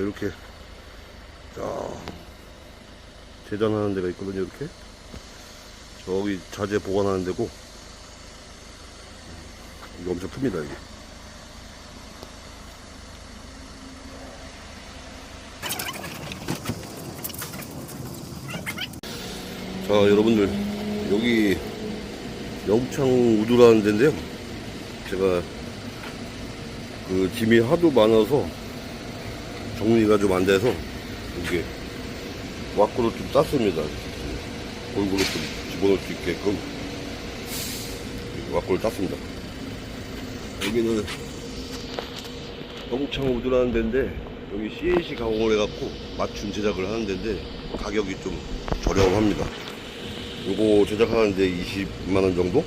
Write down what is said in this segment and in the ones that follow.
이렇게 자 재단하는 데가 있거든요 이렇게. 저기 자재 보관하는 데고. 이거 엄청 큽니다 이게. 자 여러분들 여기 영창 우두라는 데인데요. 제가 그 짐이 하도 많아서 정리가 좀 안 돼서 이게 와꾸로 좀 땄습니다. 골고루 좀 집어넣을 수 있게끔 와꾸를 땄습니다. 여기는 영창 우두라는 데인데 여기 CNC 가공을 해갖고 맞춤 제작을 하는 데인데 가격이 좀 저렴합니다. 요거 제작하는데 20만원 정도?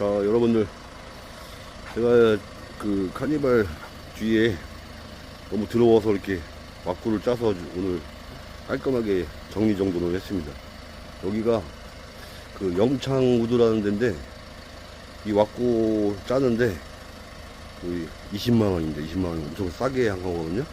자 여러분들. 제가 그 카니발 뒤에 너무 더러워서 이렇게 와꾸를 짜서 오늘 깔끔하게 정리 정돈을 했습니다. 여기가 그 영창 우드라는 데인데 이 와꾸 짜는데 거의 20만원입니다 20만원 엄청 싸게 한 거거든요